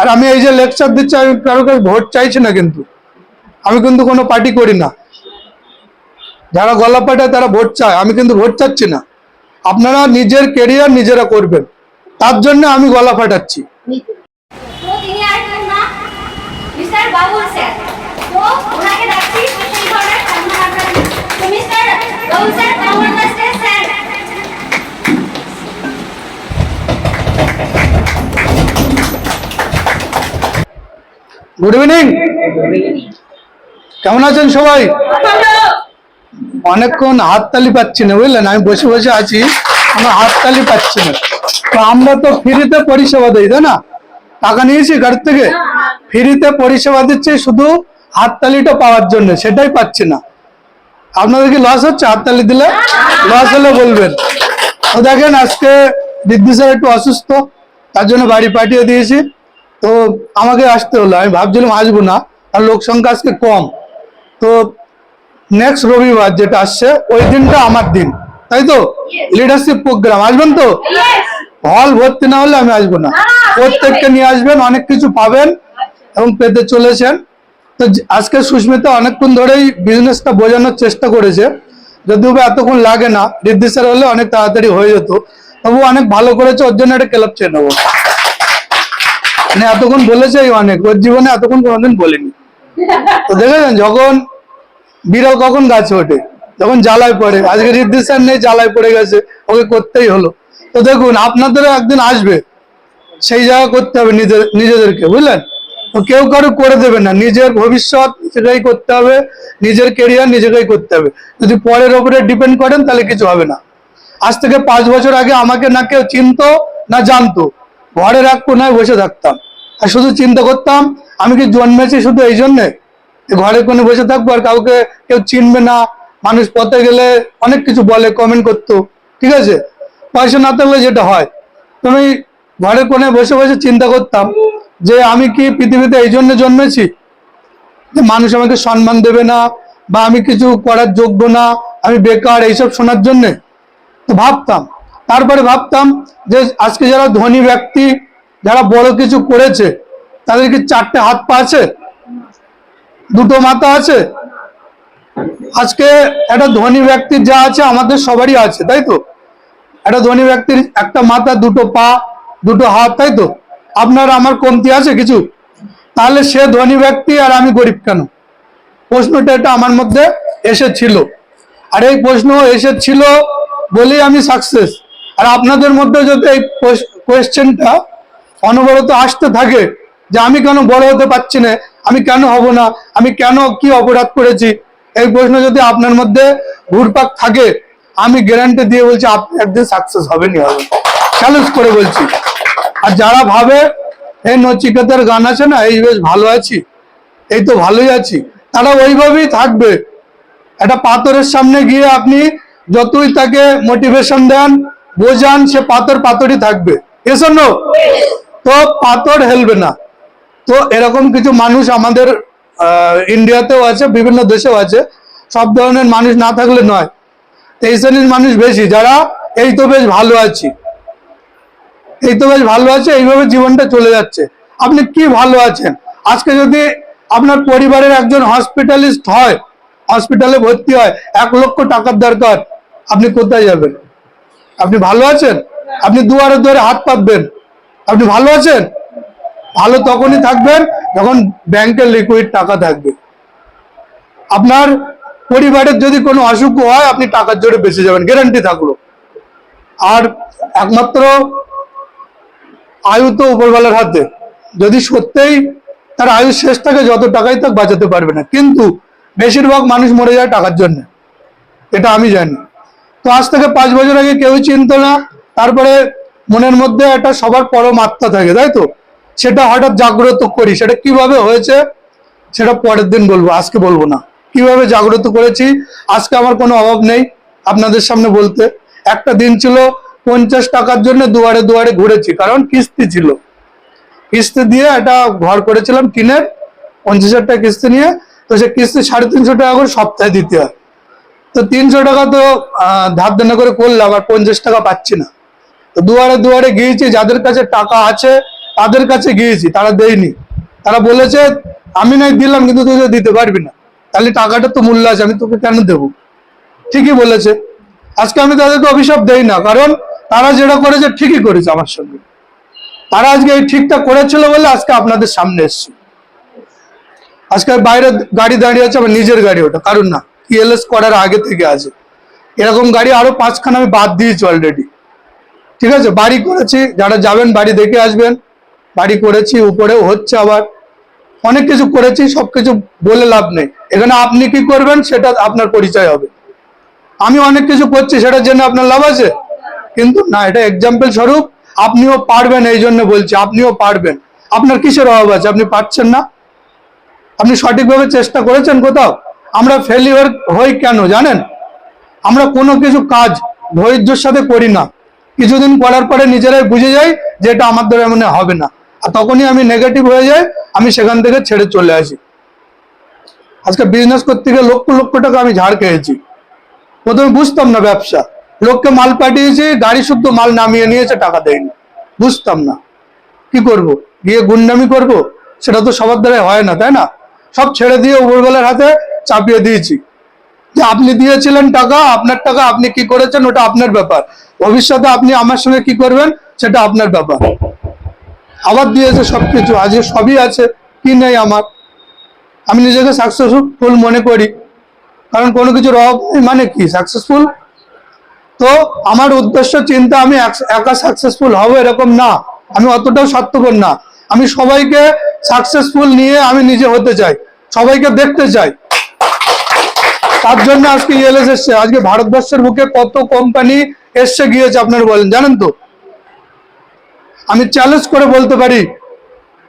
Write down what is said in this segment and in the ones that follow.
আর আমি এই যে লেকচার দিচ্ছি, আমি কারও কাছে ভোট চাইছি না কিন্তু। আমি কিন্তু কোনো পার্টি করি না। যারা গলা পাঠায় তারা ভোট চায়, আমি কিন্তু ভোট চাচ্ছি না। আপনারা নিজের কেরিয়ার নিজেরা করবেন। তার জন্য আমি গলা ফাটাচ্ছি তো তিনি আসবেন না মিস্টার বাবুল স্যার তো ওনাকে ডাকছি সেই ধরনের সম্মান আপনাদের তো mister Babul sir come on the stage sir good evening কেমন আছেন সবাই? অনেকক্ষণ হাততালি পাচ্ছি না, বুঝলেন? আমি বসে বসে আছি আমার হাততালি পাচ্ছি না। তো আমরা তো ফ্রিতে পরিষেবা দিই, তাই না? টাকা নিয়েছি গাড়ি থেকে? ফ্রিতে পরিষেবা দিচ্ছি শুধু হাততালিটা পাওয়ার জন্য, সেটাই পাচ্ছি না। আপনাদের কি লস হচ্ছে? হাততালি দিলে? লস হলে বলবেন। তো দেখেন, আজকে দিদি স্যার একটু অসুস্থ, তার জন্য বাড়ি পাঠিয়ে দিয়েছি। তো আমাকে আসতে হলো। আমি ভাবছিলাম আসব না আর লোক সংখ্যা আজকে কম। তো নেক্সট রবিবার যেটা আসছে ওই দিনটা আমার দিন। তাই তো? লিডারশিপ প্রোগ্রাম আসবেন তো? হল ভর্তি না হলে আমি আসব না। প্রত্যেককে নিয়ে আসবেন অনেক কিছু পাবেন এবং পেতে চলেছেন। তো আজকে সুস্মিতা অনেকক্ষণ ধরেই বিজনেসটা বোঝানোর চেষ্টা করেছে। যদিও বা এতক্ষণ লাগে না রিদ্ধি স্যার হলে অনেক তাড়াতাড়ি হয়ে যেত। তবু অনেক ভালো করেছে ওর জন্য একটা ক্লাব চেয়ে নেব। মানে এতক্ষণ বলেছে অনেক, ওর জীবনে এতক্ষণ কোনোদিন বলিনি। তো দেখেছেন, যখন বিড়াল কখন গাছে ওঠে, যখন জ্বালায় পড়ে, আজকে রিদ্ধি নেই, জ্বালায় পড়ে গেছে, ওকে করতেই হলো। তো দেখুন, আপনাদেরও একদিন আসবে, সেই জায়গা করতে হবে নিজের নিজেদেরকে, বুঝলেন? তো কেউ কারও করে দেবে না, নিজের ভবিষ্যৎ নিজেকেই করতে হবে, নিজের কেরিয়ার নিজেকেই করতে হবে। যদি পরের ওপরে ডিপেন্ড করেন, তাহলে কিছু হবে না। আজ থেকে পাঁচ বছর আগে আমাকে না কেউ চিনতো, না জানতো। ঘরের এক কোনায় বসে থাকতাম। আর শুধু চিন্তা করতাম, আমি কি জন্মেছি শুধু এই জন্যে? ঘরে কোণে বসে থাকব আর কাউকে কেউ চিনবে না। মানুষ পথে গেলে অনেক কিছু বলে কমেন্ট করতো। ঠিক আছে? পয়সা না থাকলে যেটা হয়? তুমি ঘরের কোণে বসে বসে চিন্তা করতাম যে আমি কি পৃথিবীতে এই জন্য জন্মেছি? যে মানুষ আমাকে সম্মান দেবে না বা আমি কিছু করার যোগ্য না, আমি বেকার এইসব শোনার জন্যে? তো ভাবতাম তারপরে ভাবতাম যে আজকে যারা ধনী ব্যক্তি, যারা বড় কিছু করেছে, তাদের কি চারটে হাত পা আছে? দুটো মাথা আছে? আজকে একটা ধনী ব্যক্তির যা আছে আমাদের সবারই আছে, তাই তো? একটা ধনী ব্যক্তির একটা মাথা, দুটো পা, দুটো হাত, তাই তো? আপনার আমার কমতি আছে কিছু? তাহলে সে ধনী ব্যক্তি আর আমি গরিব কেন? প্রশ্নটা এটা আমার মধ্যে এসেছিল। আর এই প্রশ্ন এসেছিল বলেই আমি সাকসেস আর আপনাদের মধ্যে যদি এই কোয়েশ্চেনটা অনবরত আসতে থাকে যে আমি কেন বড় হতে পারছি না, আমি কেন হব না, আমি কেন কি অপরাধ করেছি, এই প্রশ্ন যদি আপনার মধ্যে ঘুরপাক থাকে, আমি গ্যারান্টি দিয়ে বলছি আপনি একদিন সাকসেস হবেনই হবে চ্যালেঞ্জ করে বলছি। আর যারা ভাবে এই নচিকেতার গান আছে না, এই বেশ ভালো আছি, এই তো ভালোই আছি, তারা ওইভাবেই থাকবে। একটা পাথরের সামনে গিয়ে আপনি যতই তাকে মোটিভেশন দেন বোঝান সে পাথর পাথরই থাকবে। এসব তো পাথর হেলবে না। তো এরকম কিছু মানুষ আমাদের ইন্ডিয়াতেও আছে, বিভিন্ন দেশেও আছে। সব ধরনের মানুষ না থাকলে নয়। এই শ্রেণির মানুষ বেশি। যারা, এই তো বেশ ভালো আছি। এই তো বেশ ভালো আছে, এইভাবে জীবনটা চলে যাচ্ছে। আপনি কি ভালো আছেন? আজকে যদি আপনার পরিবারের একজন হসপিটালিস্ট হয় হসপিটালে ভর্তি হয়, এক লক্ষ টাকার দরকার, আপনি কোথায় যাবেন? আপনি ভালো আছেন? আপনি দুয়ারে দুয়ারে হাত পাতবেন। আপনি ভালো আছেন? ভালো তখনই থাকবেন যখন ব্যাংকের লিকুইড টাকা থাকবে। আপনার পরিবারের যদি কোনো অসুখ হয়, আপনি টাকার জোরে বেঁচে যাবেন গ্যারান্টি থাকল। আর একমাত্র আয়ু তো উপরবেলার হাতে। যদি সত্যিই তার আয়ু শেষ থাকে যত টাকাই তাক বাঁচাতে পারবে না। কিন্তু বেশিরভাগ মানুষ মরে যায় টাকার জন্য। এটা আমি জানি। তো আজ থেকে পাঁচ বছর আগে কেউ চিনতো না, তারপরে মনের মধ্যে একটা সবার পরম আত্মা থাকে, তাই তো? সেটা হঠাৎ জাগ্রত করি, সেটা কীভাবে হয়েছে সেটা পরের দিন বলব, আজকে বলব না। কীভাবে জাগ্রত করেছি, আজকে আমার কোনো অভাব নেই আপনাদের সামনে বলতে। একটা দিন ছিল পঞ্চাশ টাকার জন্য দুয়ারে দুয়ারে ঘুরেছি, কারণ কিস্তি ছিল। কিস্তি দিয়ে একটা ঘর করেছিলাম টিনের, পঞ্চাশ হাজার টাকা কিস্তি নিয়ে, তো সে কিস্তি সাড়ে তিনশো টাকা করে সপ্তাহে দিতে হয়। তো তিনশো টাকা তো ধার দেনা করে করলাম, আর পঞ্চাশ টাকা পাচ্ছি না। তো দুয়ারে দুয়ারে গিয়েছি, যাদের কাছে টাকা আছে, তাদের কাছে গিয়েছি, তারা দেয়নি। তারা বলেছে, আমি নাই, দিলাম, কিন্তু তুই দিতে পারবি না। তাহলে টাকাটা তো মূল্য আছে, আমি তোকে কেন দেবো? ঠিকই বলেছে। আজকে আমি তাদেরকে অভিশাপ দেই না, কারণ তারা যেটা করেছে, ঠিকই করেছে আমার সঙ্গে। তারা আজকে এই ঠিকটা করেছিল বলে আজকে আপনাদের সামনে এসছে। আজকে বাইরে গাড়ি দাঁড়িয়ে আছে, আমার নিজের গাড়ি ওটা, কারণ না। ইএলএস করার আগে থেকে আছে। এরকম গাড়ি আরও পাঁচখানা আমি বাদ দিয়েছি অলরেডি ঠিক আছে? বাড়ি করেছি, যারা যাবেন বাড়ি দেখে আসবেন। বাড়ি করেছি, উপরেও হচ্ছে আবার। অনেক কিছু করেছি সবকিছু বলে লাভ নেই। এখানে আপনি কি করবেন, সেটা আপনার পরিচয় হবে। আমি অনেক কিছু করছি, সেটার জন্য আপনার লাভ আছে? কিন্তু না, এটা এক্সাম্পল স্বরূপ। আপনিও পারবেন এই জন্য বলছি, আপনিও পারবেন। আপনার কিসের অভাব আছে? আপনি পারছেন না? আপনি সঠিকভাবে চেষ্টা করেছেন কোথাও? আমরা ফেলিওর হই কেন, জানেন? আমরা কোনো কিছু কাজ ধৈর্যের সাথে করি না। কিছুদিন করার পরে নিজেরাই বুঝে যাই যে এটা আমার দ্বারা মনে হবে না। আর তখনই আমি নেগেটিভ হয়ে যাই, আমি সেখান থেকে ছেড়ে চলে আসি। আজকে বিজনেস করতে গিয়ে লক্ষ লক্ষ টাকা আমি ঝাড় খেয়েছি। প্রথমে বুঝতাম না ব্যবসা। লোককে মাল পাঠিয়েছি, গাড়ি শুদ্ধ মাল নামিয়ে নিয়েছে, টাকা দেয়নি। বুঝতাম না। কি করব? গিয়ে গুন্ডামি করব? সেটা তো সবার দ্বারা হয় না, তাই না? সব ছেড়ে দিয়ে উপরবেলার হাতে চাপিয়ে দিয়েছি। যে আপনি দিয়েছিলেন টাকা, আপনার টাকা আপনি কি করেছেন, ওটা আপনার ব্যাপার। ভবিষ্যতে আপনি আমার সঙ্গে কি করবেন, সেটা আপনার ব্যাপার। আবার দিয়েছে সবকিছু, আজকে সবই আছে, কি নেই আমার? আমি নিজেকে সাকসেসফুল মনে করি। কারণ কোনো কিছুর অভাব নেই মানে কি? সাকসেসফুল তো আমার উদ্দেশ্য, চিন্তা, আমি একা সাকসেসফুল হব এরকম না। আমি অতটাও স্বার্থপর না। আমি সবাইকে সাকসেসফুল নিয়ে আমি নিজে হতে চাই। সবাইকে দেখতে চাই। তার জন্য আজকে ইএলএস এসছে। আজকে ভারতবর্ষের বুকে কত কোম্পানি এসছে, গিয়েছে, আপনারা বলেন। জানেন তো? আমি চ্যালেঞ্জ করে বলতে পারি।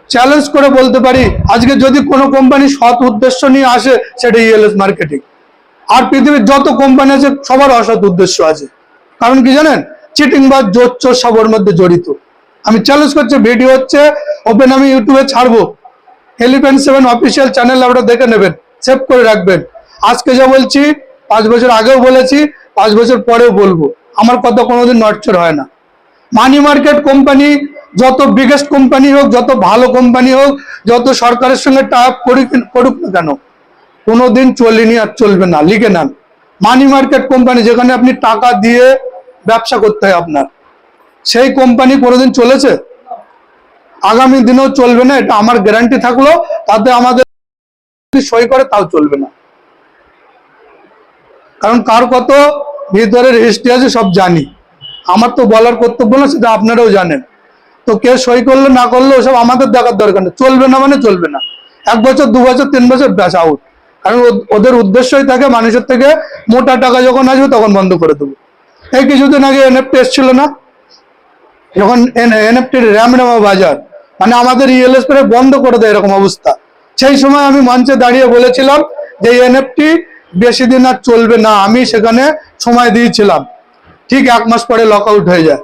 চ্যালেঞ্জ করে বলতে পারি। আজকে যদি কোনো কোম্পানি সৎ উদ্দেশ্য নিয়ে আসে, সেটা ইএলএস মার্কেটিং আর পৃথিবীর যত কোম্পানি আছে, সবার অসৎ উদ্দেশ্য আছে। কারণ কি জানেন? চিটিং বা জোর চোর সব মধ্যে জড়িত। আমি চ্যালেঞ্জ করছি ভিডিও হচ্ছে ওপেন আমি ইউটিউবে ছাড়বো। এলিফেন্ট সেভেন অফিসিয়াল চ্যানেল আপনারা দেখে নেবেন। সেভ করে রাখবেন। আজকে যা বলছি, পাঁচ বছর আগেও বলেছি, পাঁচ বছর পরেও বলব। আমার কথা কোনোদিন নটচর হয় না। মানি মার্কেট কোম্পানি যত বিগেস্ট কোম্পানি হোক, যত ভালো কোম্পানি হোক, যত সরকারের সঙ্গে টাপ করুক করুক না কেন, কোনোদিন চলেনি আর চলবে না, লিখে নেন। মানি মার্কেট কোম্পানি যেখানে আপনি টাকা দিয়ে ব্যবসা করতে হয় আপনার, সেই কোম্পানি কোনোদিন চলেছে? আগামী দিনেও চলবে না, এটা আমার গ্যারান্টি থাকল, তাতে আমাদের সই করে, তাও চলবে না। কারণ কার কত ভিতরের হিস্ট্রি আছে সব জানি। আমার তো বলার কর্তব্য না, সেটা আপনারাও জানেন। তো কে সই করল, না করল, ওসব আমাদের দেখার দরকার নেই। চলবে না মানে চলবে না। এক বছর, দু বছর, তিন বছর, ব্যাস আউট কারণ ওদের উদ্দেশ্যই থাকে মানুষের থেকে মোটা টাকা যখন আসবে, তখন বন্ধ করে দেবো। এই কিছুদিন আগে এনএফটি এসছিল না? যখন এনএফটির র্যাম নামা বাজার মানে আমাদের ইএলএস করে বন্ধ করে দেয় এরকম অবস্থা। সেই সময় আমি মঞ্চে দাঁড়িয়ে বলেছিলাম যে এনএফটি বেশি দিন আর চলবে না, আমি সেখানে সময় দিয়েছিলাম। ঠিক এক মাস পরে লক আউট হয়ে যায়।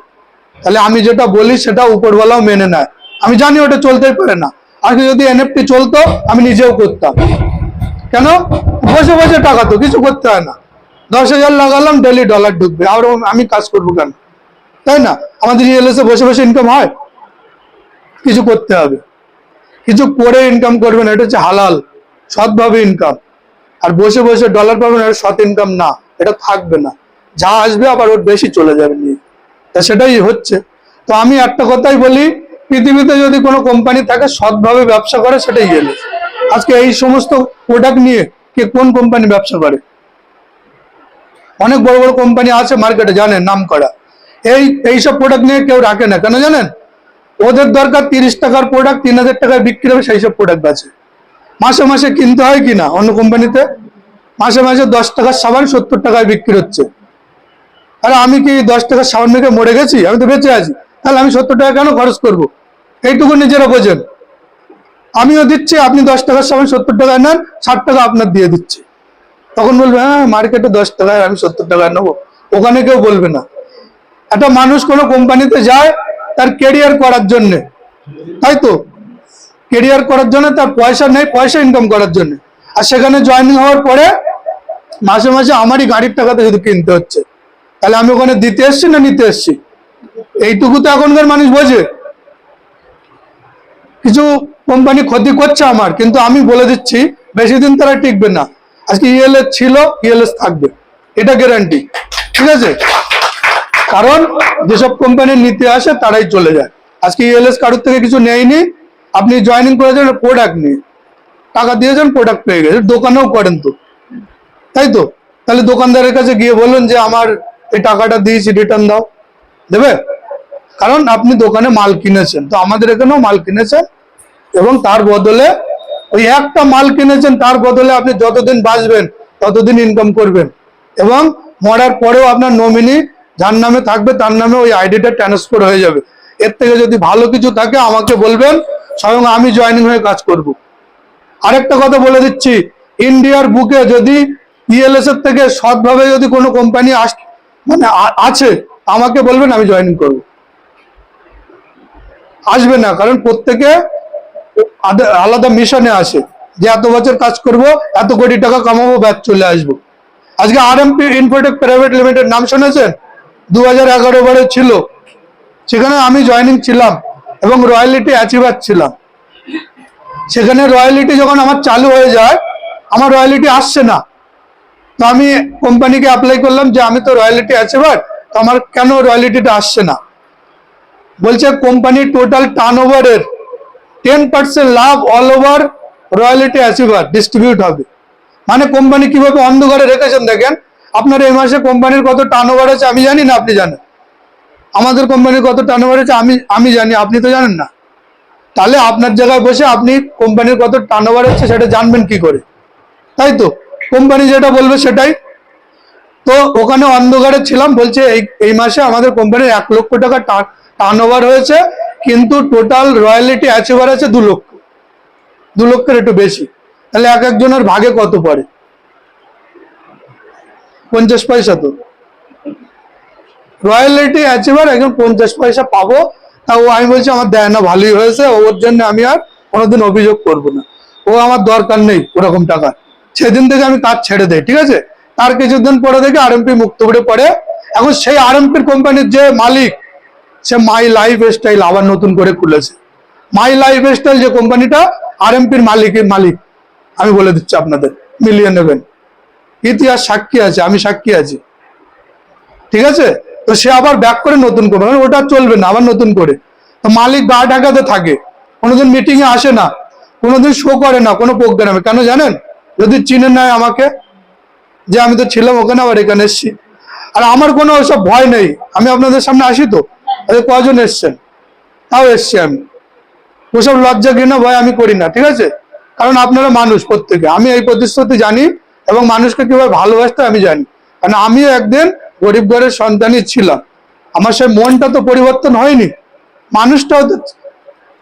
তাহলে আমি যেটা বলি সেটা উপরওয়ালাও মেনে নেয়। আমি জানি ওটা চলতেই পারে না। আজকে যদি এনএফটি চলতো, আমি নিজেও করতাম। কেন? বসে বসে টাকা তো, কিছু করতে হয় না। দশ হাজার লাগালাম ডেলি ডলার ঢুকবে। আর আমি কাজ করব কেন? তাই না? আমাদের এ বসে বসে ইনকাম হয়? কিছু করতে হবে। কিছু করে ইনকাম করবেন এটা হচ্ছে হালাল, সৎভাবে ইনকাম আর বসে বসে ডলার পাবেন এটা সৎ ইনকাম না, এটা থাকবে না। যা আসবে আবার ওর বেশি চলে যাবে নিয়ে। তা সেটাই হচ্ছে। তো আমি একটা কথাই বলি, পৃথিবীতে যদি কোনো কোম্পানি থাকে, সৎভাবে ব্যবসা করে, সেটাই গেলে। আজকে এই সমস্ত প্রোডাক্ট নিয়ে কে কোন কোম্পানি ব্যবসা করে? অনেক বড় বড় কোম্পানি আছে মার্কেটে জানেন, নাম করা। এই, এইসব প্রোডাক্ট নিয়ে কেউ রাখে না। কেন জানেন? ওদের দরকার তিরিশ টাকার প্রোডাক্ট তিন হাজার টাকায় বিক্রি হবে সেই সব প্রোডাক্ট আছে। মাসে মাসে কিনতে হয় কি না অন্য কোম্পানিতে? মাসে মাসে দশ টাকার সাবান সত্তর টাকায় বিক্রি হচ্ছে। আরে আমি কি দশ টাকার সাবান মেখে মরে গেছি? আমি তো বেঁচে আছি। তাহলে আমি সত্তর টাকা কেন খরচ করব? এইটুকু নিজেরা বোঝেন। আমিও দিচ্ছি, আপনি দশ টাকার সাবান সত্তর টাকায় নেন, ষাট টাকা আপনার দিয়ে দিচ্ছি। তখন বলবে হ্যাঁ মার্কেটে দশ টাকায় আমি সত্তর টাকায় নেব। ওখানে কেউ বলবে না। একটা মানুষ কোনো কোম্পানিতে যায় তার কেরিয়ার করার জন্যে। তাই তো? কেরিয়ার করার জন্য, তার পয়সা নেই, পয়সা ইনকাম করার জন্য। আর সেখানে জয়েনিং হওয়ার পরে, মাসে মাসে আমারই গাড়ির টাকাতে শুধু কিনতে হচ্ছে। তাহলে আমি ওখানে দিতে এসছি না নিতে এসছি? এইটুকু তো এখনকার মানুষ বোঝে। কিছু কোম্পানি ক্ষতি করছে আমার, কিন্তু আমি বলে দিচ্ছি, বেশি দিন তারা টিকবে না। আজকে ইএলএস ছিল ইএলএস থাকবে। এটা গ্যারান্টি ঠিক আছে? কারণ যেসব কোম্পানির নিতে আসে, তারাই চলে যায়। আজকে ইএলএস কারোর থেকে কিছু নেয়নি আপনি জয়েনিং করেছেন প্রোডাক্ট নিয়ে। টাকা দিয়েছেন প্রোডাক্ট পেয়ে গেছে দোকানেও করেন তো। তাই তো? তাহলে দোকানদারের কাছে গিয়ে বলুন যে, আমার এই টাকাটা দিয়েছি রিটার্ন দাও। দেবে? কারণ আপনি দোকানে মাল কিনেছেন, তো আমাদের এখানেও মাল কিনেছেন এবং তার বদলে ওই একটা মাল কিনেছেন, তার বদলে আপনি যতদিন বাঁচবেন, ততদিন ইনকাম করবেন। এবং মরার পরেও আপনার নমিনি যার নামে থাকবে, তার নামে ওই আইডিটা ট্রান্সফার হয়ে যাবে। এর থেকে যদি ভালো কিছু থাকে, আমাকে বলবেন স্বয়ং আমি জয়েনিং হয়ে কাজ করব। আরেকটা কথা বলে দিচ্ছি, ইন্ডিয়ার বুকে যদি ইএলএস এর থেকে সৎভাবে যদি কোনো কোম্পানি আস মানে আছে, আমাকে বলবেন আমি জয়েনিং করব। আসবে না, কারণ প্রত্যেকে আলাদা মিশনে আসে যে এত বছর কাজ করব, এত কোটি টাকা কামাবো ব্যাচ চলে আসব। আজকে R M P Infotech private limited নাম শুনেছেন? দু হাজার এগারো বারে ছিল। সেখানে আমি জয়েনিং ছিলাম। এবং রয়্যালিটি অ্যাচিভার ছিলাম। সেখানে রয়্যালিটি যখন আমার চালু হয়ে যায়, আমার রয়্যালিটি আসছে না। তো আমি কোম্পানিকে অ্যাপ্লাই করলাম যে আমি তো রয়্যালিটি অ্যাচিভার, তো আমার কেন রয়্যালিটিটা আসছে না? বলছে কোম্পানির টোটাল টার্ন ওভারের টেন পার্সেন্ট লাভ all over royalty achiever distribute হবে। মানে কোম্পানি কীভাবে অন্ধকারে রেখেছেন দেখেন? আপনার এই মাসে কোম্পানির কত টার্ন ওভার আছে আমি জানি না, আপনি জানেন। আমাদের কোম্পানির কত টার্ন ওভার আছে আমি আমি জানি, আপনি তো জানেন না। তাহলে আপনার জায়গায় বসে আপনি কোম্পানির কত টার্ন ওভার হচ্ছে সেটা জানবেন কি করে? তাই তো? কোম্পানি যেটা বলবে সেটাই। তো ওখানে অন্ধকারে ছিলাম, বলছে এই এই মাসে আমাদের কোম্পানির এক লক্ষ টাকা টার্ন ওভার হয়েছে, কিন্তু টোটাল রয়্যালিটি অ্যাচিভার আছে দু লক্ষ। দু লক্ষের একটু বেশি। তাহলে এক একজনের ভাগে কত পড়ে? পঞ্চাশ পয়সা তো। রয়্যালিটি অ্যাচিভার একদম পঞ্চাশ পয়সা পাবো। তা ও আমি বলছি আমার দেয় না, ভালোই হয়েছে, ওর জন্য আমি আর কোনোদিন অভিযোগ করব না। ও আমার দরকার নেই ওরকম টাকা। সেদিন থেকে আমি কাজ ছেড়ে দেই, ঠিক আছে? তার কিছুদিন পরে দেখি আরএমপি মুক্ত করে পড়ে। এখন সেই আরএমপির কোম্পানির যে মালিক, সে মাই লাইফ স্টাইল আবার নতুন করে খুলেছে। মাই লাইফ স্টাইল যে কোম্পানিটা, আরএমপির মালিকের মালিক, আমি বলে দিচ্ছি আপনাদের, মিলিয়ে নেবেন। ইতিহাস সাক্ষী আছে, আমি সাক্ষী আছি। ঠিক আছে? তো সে আবার ব্যাক করে নতুন করে মানে ওটা চলবে না, আবার নতুন করে। তো মালিক গা ঢাকাতে থাকে, কোনোদিন মিটিং এ আসে না, কোনোদিন শো করে না কোনো প্রোগ্রামে কেন জানেন? যদি চিনে নেয় আমাকে, যে আমি তো ছিলাম ওখানে, আবার এখানে এসছি। আর আমার কোনো ওসব ভয় নেই। আমি আপনাদের সামনে আসি তো? কজন এসছেন? তাও এসছি আমি। ওসব লজ্জা ঘৃণা ভয় আমি করি না, ঠিক আছে? কারণ আপনারা মানুষ প্রত্যেকে। আমি এই প্রতিশ্রুতি জানি এবং মানুষকে কীভাবে ভালোবাসতে আমি জানি। কারণ আমিও একদিন গরিব ঘরের সন্তানই ছিলাম। আমার সেই মনটা তো পরিবর্তন হয়নি। মানুষটাও তো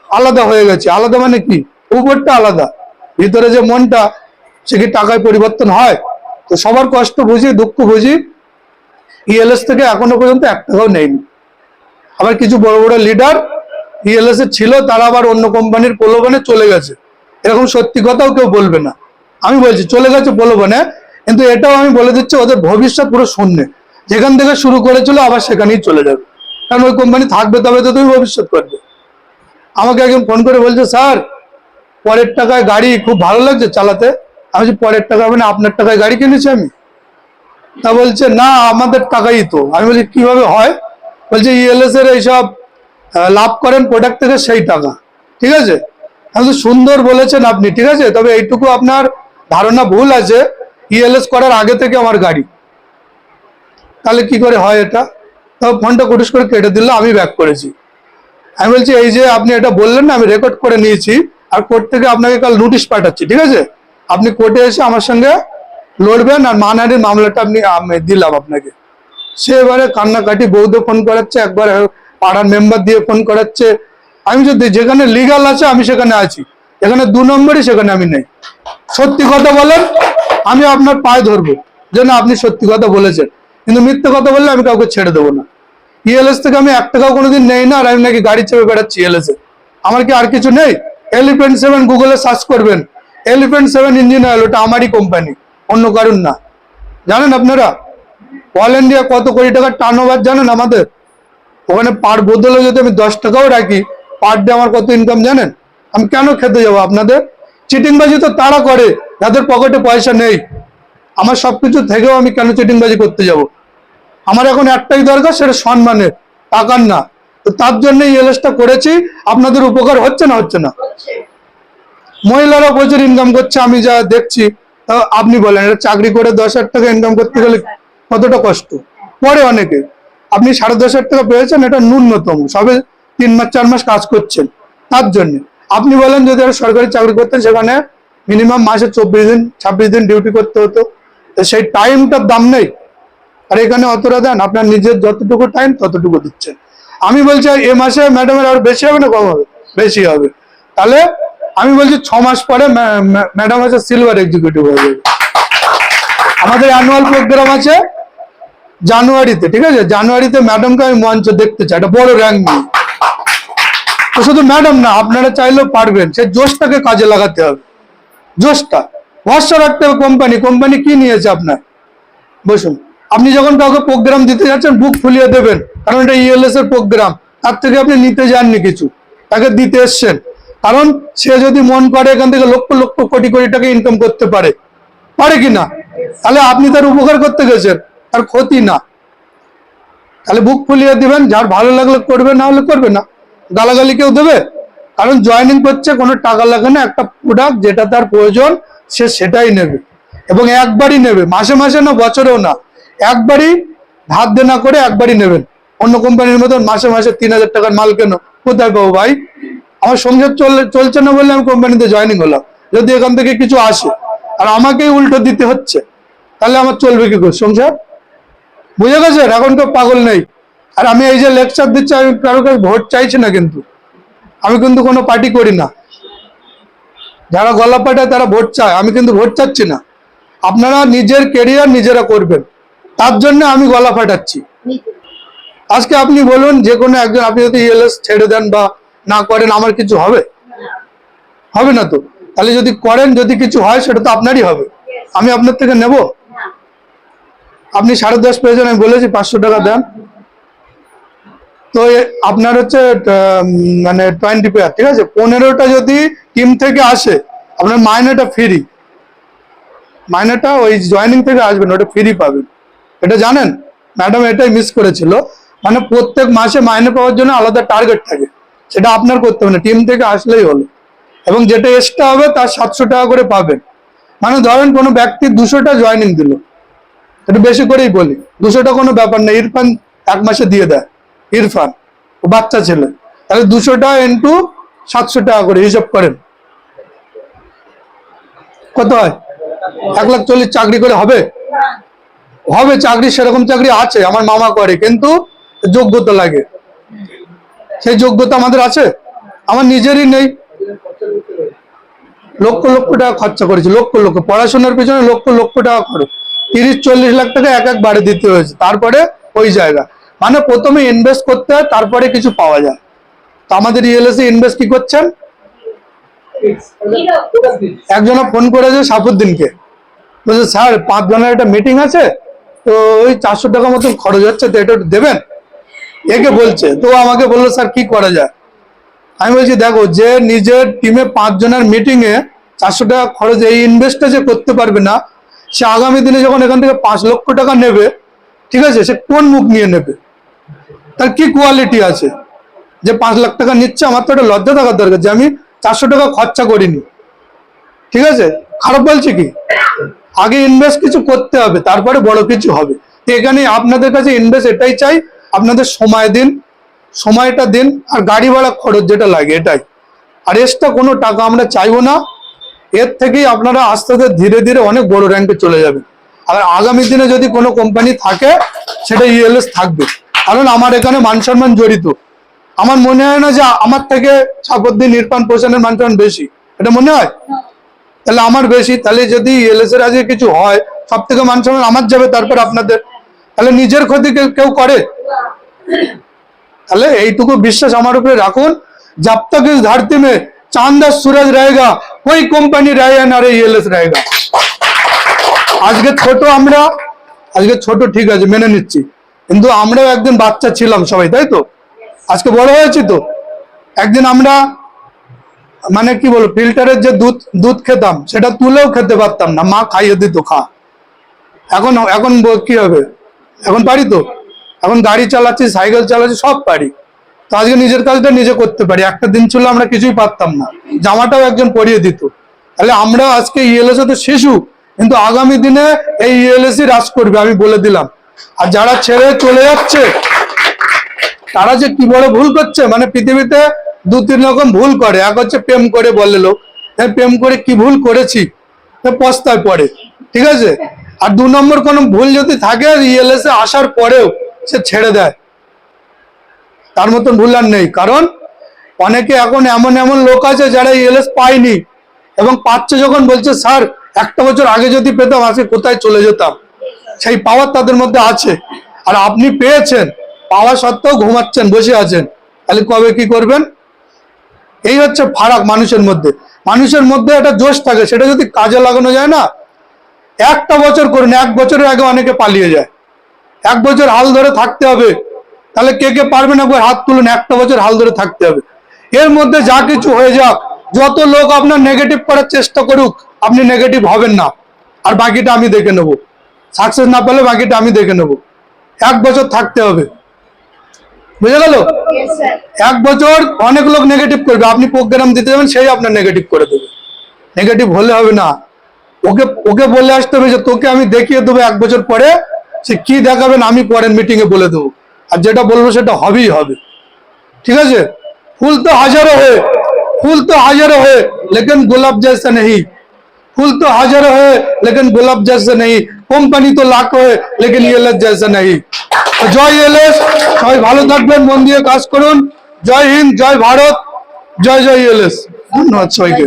আলাদা হয়ে গেছে। আলাদা মানে কি? উপরটা আলাদা। ভিতরে যে মনটা, সে কি টাকায় পরিবর্তন হয়? তো সবার কষ্ট বুঝি, দুঃখ বুঝি। ইএলএস থেকে এখনও পর্যন্ত এক টাকাও নেয়নি আবার কিছু বড় বড় লিডার ইএলএস এর ছিল, তারা আবার অন্য কোম্পানির প্রলোভনে চলে গেছে। এরকম সত্যি কথাও কেউ বলবে না। আমি বলছি, চলে গেছে প্রলোভনে, কিন্তু এটাও আমি বলে দিচ্ছি, ওদের ভবিষ্যৎ পুরো শূন্য। যেখান থেকে শুরু করেছিল আবার সেখানেই চলে যাবে। কারণ ওই কোম্পানি থাকবে তবে তো তুমি ভবিষ্যৎ করবে। আমাকে একজন ফোন করে বলছে, স্যার, পরের টাকায় গাড়ি খুব ভালো লাগছে চালাতে। আমি পরের টাকা মানে আপনার টাকায় গাড়ি কিনেছি আমি? তা বলছে, না, আমাদের টাকাই তো। আমি বলছি, কীভাবে হয়? বলছে ইএলএস এর এইসব লাভ করেন প্রোডাক্ট থেকে সেই টাকা। ঠিক আছে? আমি সুন্দর বলেছেন আপনি, ঠিক আছে? তবে এইটুকু আপনার ধারণা ভুল আছে। ইএলএস করার আগে থেকে আমার গাড়ি। তাহলে কি করে হয় এটা? তো ফোনটা কুটুস করে কেটে দিল, আমি ব্যাক করেছি। আমি বলছি, এই যে আপনি এটা বললেন না, আমি রেকর্ড করে নিয়েছি, আর কোর্ট থেকে আপনাকে কাল নোটিশ পাঠাচ্ছি, ঠিক আছে? আপনি কোর্টে এসে আমার সঙ্গে লড়বেন, আর মানহানির মামলাটা আপনি দিলাম আপনাকে। সে এবারে কান্নাকাটি বৌদ্ধ ফোন করাচ্ছে, একবার পাড়ার মেম্বার দিয়ে ফোন করাচ্ছে। আমি যদি যেখানে লিগাল আছে, আমি সেখানে আছি। এখানে দু নম্বরই সেখানে আমি নেই। সত্যি কথা বলেন, আমি আপনার পায়ে ধরবো। যেন আপনি সত্যি কথা বলেছেন। কিন্তু মিথ্যে কথা বললে আমি কাউকে ছেড়ে দেবো না। ইএলএস থেকে আমি এক টাকাও কোনোদিন নেই না আর আমি নাকি গাড়ি চেপে বেড়াচ্ছি ইএলএস এ। আমার কি আর কিছু নেই? এলিফেন্ট সেভেন গুগলে সার্চ করবেন। এলিফেন্ট সেভেন ইঞ্জিন অয়েল ওটা আমারই কোম্পানি অন্য কারণ না। জানেন আপনারা? অল ইন্ডিয়া কত কোটি টাকার টার্ন ওভার জানেন আমাদের? ওখানে পার বদলে যদি আমি দশ টাকাও রাখি পার ডে আমার কত ইনকাম জানেন? আমি কেন খেতে যাব আপনাদের? চিটিংবাজি তো তারা করে, যাদের পকেটে পয়সা নেই। আমার সবকিছু থেকেও আমি কেন চিটিংবাজি করতে যাব? আমার এখন একটাই দরকার, সেটা সম্মানের। টাকার না। তো তার জন্য এই এলএসটা করেছি। আপনাদের উপকার হচ্ছে না হচ্ছে না। মহিলারা প্রচুর ইনকাম করছে, আমি যা দেখছি, তা আপনি বলেন, এটা চাকরি করে দশ হাজার টাকা ইনকাম করতে গেলে কতটা কষ্ট? পরে অনেকে। আপনি সাড়ে দশ হাজার টাকা পেয়েছেন, এটা ন্যূনতম। সবে তিন মাস, চার মাস কাজ করছেন। তার জন্য। আপনি বলেন, যদি সরকারি চাকরি করতেন, সেখানে মিনিমাম মাসে চব্বিশ দিন, ছাব্বিশ দিন ডিউটি করতে হতো। সেই টাইমটার দাম নেই। আর এখানে অতটা দেন, আপনার নিজের যতটুকু টাইম ততটুকু দিচ্ছেন। আমি বলছি এ মাসে ম্যাডামের আর বেশি হবে না, কম হবে? বেশি হবে। তাহলে আমি বলছি, ছ মাস পরে ম্যাডাম আছে সিলভার এক্সিকিউটিভ হয়ে যাবে আমাদের অ্যানুয়াল প্রোগ্রাম আছে জানুয়ারিতে, ঠিক আছে? জানুয়ারিতে ম্যাডামকে আমি মঞ্চ দেখতে চাই, একটা বড় র্যাঙ্ক নিয়ে তো শুধু ম্যাডাম না, আপনারা চাইলেও পারবেন। সে জোশটাকে কাজে লাগাতে হবে। জোশটা। ভরসা একটা কোম্পানি কোম্পানি কি নিয়েছে আপনার? বসুন, আপনি যখন কাউকে প্রোগ্রাম দিতে যাচ্ছেন বুক ফুলিয়ে দেবেন, কারণ এটা ইএলএস এর প্রোগ্রাম তার থেকে আপনি নিতে যাননি কিছু, তাকে দিতে এসছেন। কারণ সে যদি মন করে এখান থেকে লক্ষ লক্ষ কোটি কোটি টাকা ইনকাম করতে পারে পারে কি না? তাহলে আপনি তার উপকার করতে গেছেন, তার ক্ষতি না। তাহলে বুক ফুলিয়ে দিবেন, যার ভালো লাগলে করবে, না হলে করবে না। গালাগালি কেউ দেবে? কারণ জয়েনিং করছে, কোনো টাকা লাগে না, একটা প্রোডাক্ট যেটা তার প্রয়োজন সে সেটাই নেবে। এবং একবারই নেবে, মাসে মাসে না, বছরেও না। একবারই ধার দেনা করে একবারই নেবেন। অন্য কোম্পানির মতন মাসে মাসে তিন হাজার টাকার মাল কেন? কোথায় পাবো ভাই? আমার সংসার চলছে না বলে আমি কোম্পানিতে জয়েনিং হলাম। যদি এখান থেকে কিছু আসে, আর আমাকেই উল্টো দিতে হচ্ছে, তাহলে আমার চলবে কি করে সংসার? বুঝে গেছেন? এখন তো পাগল নেই। আর আমি এই যে লেকচার দিচ্ছি, আমি কারোর কাছে ভোট চাইছি না কিন্তু। আমি কিন্তু কোনো পার্টি করি না। যারা গলা পাঠায় তারা ভোট চায়, আমি কিন্তু ভোট চাচ্ছি না। আপনারা নিজের কেরিয়ার নিজেরা করবেন। তার জন্য আমি গলা ফাটাচ্ছি আজকে আপনি বলুন, যে কোনো একজন, আপনি যদি ইএলএস ছেড়ে দেন বা না করেন, আমার কিছু হবে? হবে না তো? তাহলে যদি করেন, যদি কিছু হয়, সেটা তো আপনারই হবে। আমি আপনার থেকে নেব? আপনি সাড়ে দশ পেয়েছেন, আমি বলেছি পাঁচশো টাকা দেন। তো আপনার হচ্ছে মানে টোয়েন্টি পেয়ার ঠিক আছে? পনেরোটা যদি টিম থেকে আসে, আপনার মাইনেটা ফ্রি মাইনেটা ওই জয়েনিং থেকে আসবেন ওটা ফ্রি পাবেন এটা জানেন? ম্যাডাম এটাই মিস করেছিল। মানে প্রত্যেক মাসে মাইনে পাওয়ার জন্য আলাদা টার্গেট থাকে। সেটা আপনার করতে হবে না টিম থেকে আসলেই হলো। এবং যেটা এক্সট্রা হবে, তার সাতশো টাকা করে পাবেন মানে ধরেন কোনো ব্যক্তি দুশোটা জয়েনিং দিল। একটু বেশি করেই বলি, দুশোটা কোনো ব্যাপার না, ইরফান এক মাসে দিয়ে দেয়। ইরফান, ও বাচ্চা ছেলে। তাহলে দুশোটা ইন্টু সাতশো টাকা করে হিসাব করেন। কত হয়? এক লাখ চল্লিশ চাকরি করে হবে? হবে, চাকরি সেরকম চাকরি আছে, আমার মামা করে, কিন্তু যোগ্যতা লাগে। সেই যোগ্যতা আমাদের আছে? আমার নিজেরই নেই। লক্ষ লক্ষ টাকা খরচা করেছি, লক্ষ লক্ষ। পড়াশোনার পিছনে লক্ষ লক্ষ টাকা খরচ। তিরিশ, চল্লিশ লাখ টাকা এক এক বাড়ি দিতে হয়েছে, তারপরে ওই জায়গা। মানে প্রথমে ইনভেস্ট করতে হয়, তারপরে কিছু পাওয়া যায়। তো আমাদের ইএলএসে ইনভেস্ট কি করছেন? একজনা ফোন করেছে সাফুদ্দিনকে। বলছে, স্যার পাঁচ জনের একটা মিটিং আছে, তো ওই চারশো টাকা মতন খরচ হচ্ছে, তো এটা দেবেন? একে বলছে, তো আমাকে বলল, স্যার, কি করা যায়? আমি বলছি, দেখো, যে নিজের টিমে পাঁচ জনের মিটিং এ চারশো টাকা খরচ, এই ইনভেস্টটা যে করতে পারবে না, সে আগামী দিনে যখন এখান থেকে পাঁচ লক্ষ টাকা নেবে, ঠিক আছে, সে কোন মুখ নিয়ে নেবে? তার কি কোয়ালিটি আছে? যে পাঁচ লাখ টাকা নিচ্ছে, আমার তো একটা লজ্জা থাকার দরকার, যে আমি চারশো টাকা খরচা করিনি। ঠিক আছে? খারাপ বলছে কি? আগে ইনভেস্ট কিছু করতে হবে, তারপরে বড় কিছু হবে। এখানে আপনাদের কাছে ইনভেস্ট এটাই চাই, আপনাদের সময় দিন, সময়টা দিন, আর গাড়ি ভাড়া খরচ যেটা লাগে এটাই। আর এক্সট্রা কোনো টাকা আমরা চাইব না, এর থেকেই আপনারা আস্তে আস্তে ধীরে ধীরে অনেক বড় র্যাঙ্কে চলে যাবে আর আগামী দিনে যদি কোনো কোম্পানি থাকে, সেটা ইএলএস থাকবে। কারণ আমার এখানে মান সম্মান জড়িত আমার মনে হয় না যে আমার থেকে সাপদ্দিন ইরফান পোষণের মান সম্মান বেশি এটা মনে হয় তাহলে আমার বেশি তাহলে যদি ইএলএস এর আজকে কিছু হয় সব থেকে মান সম্মান আমার যাবে তারপর আপনাদের তাহলে নিজের ক্ষতি কেউ কেউ করে তাহলে এইটুকু বিশ্বাস আমার উপরে রাখুন जब तक इस धरती में चांद और सूरज रहेगा कोई कंपनी रहेगा ना रे ইএলএস रहेगा আজকে ছোট আমরা আজকে ছোট ঠিক আছে মেনে নিচ্ছি কিন্তু আমরাও একদিন বাচ্চা ছিলাম সবাই, তাই তো? আজকে বড় হয়েছি তো? একদিন আমরা মানে কি বলব ফিল্টারের যে দুধ দুধ খেতাম, সেটা তুলেও খেতে পারতাম না। মা খাইয়ে দিত, খা। এখন এখন কি হবে? এখন পারি তো? এখন গাড়ি চালাচ্ছি, সাইকেল চালাচ্ছি, সব পারি। তো আজকে নিজের কাজটা নিজে করতে পারি। একটা দিন ছিল আমরা কিছুই পারতাম না। জামাটাও একজন পরিয়ে দিত। তাহলে আমরা আজকে ইএলএস তো শিশু, কিন্তু আগামী দিনে এই ইএলএসই রাজ করবে, আমি বলে দিলাম। আর যারা ছেড়ে চলে যাচ্ছে, তারা যে কি বড় ভুল করছে? মানে পৃথিবীতে দু, তিন রকম ভুল করে। এক হচ্ছে প্রেম করে বলে লোক। হ্যাঁ প্রেম করে কি ভুল করেছি? পস্তায় পড়ে। ঠিক আছে? আর দু নম্বর কোনো ভুল যদি থাকে এ আসার পরেও সে ছেড়ে দেয়। তার মতন ভুল আর নেই। কারণ অনেকে এখন এমন এমন লোক আছে যারা ইএলএস পায়নি। এবং পাচ্ছে যখন বলছে, স্যার, একটা বছর আগে যদি পেতাম, আজকে কোথায় চলে যেতাম? সেই পাওয়ার তাদের মধ্যে আছে। আর আপনি পেয়েছেন, পাওয়া সত্ত্বেও ঘুমাচ্ছেন, বসে আছেন। তাহলে কবে কি করবেন? এই হচ্ছে ফারাক মানুষের মধ্যে। মানুষের মধ্যে একটা জোশ থাকে, সেটা যদি কাজে লাগানো যায় না, একটা বছর করুন, এক বছরের আগে অনেকে পালিয়ে যায়। এক বছর হাল ধরে থাকতে হবে। তাহলে কে কে পারবেন একবার হাত তুলুন, একটা বছর হাল ধরে থাকতে হবে। এর মধ্যে যা কিছু হয়ে যাক, যত লোক আপনার নেগেটিভ করার চেষ্টা করুক, আপনি নেগেটিভ হবেন না। আর বাকিটা আমি দেখে নেব। সাকসেস না পেলে বাকিটা আমি দেখে নেব। এক বছর থাকতে হবে। বুঝে গেল? এক বছর অনেক লোক নেগেটিভ করবে। আপনি প্রোগ্রাম দিতে যাবেন সেই আপনার নেগেটিভ করে দেবে। নেগেটিভ হলে হবে না। ওকে ওকে বলে আসতে হবে যে তোকে আমি দেখিয়ে দেবো এক বছর পরে সে কি দেখাবেন আমি পরের মিটিংয়ে বলে দেবো। আর যেটা বলব সেটা হবেই হবে। ঠিক আছে? ফুল তো হাজারো হয়ে ফুল তো হাজারো হয়ে লেকিন গোলাপ জায়সা নেই। फूल तो हजार है लेकिन गुलाब जैसा नहीं কোম্পানি তো লাখ হয় লেকিন ইএলএস जैसा नहीं তো জয় ইএলএস সবাই ভালো থাকবেন মন দিয়ে কাজ করুন জয় হিন্দ জয় ভারত জয় জয় ইএলএস ধন্যবাদ সবাইকে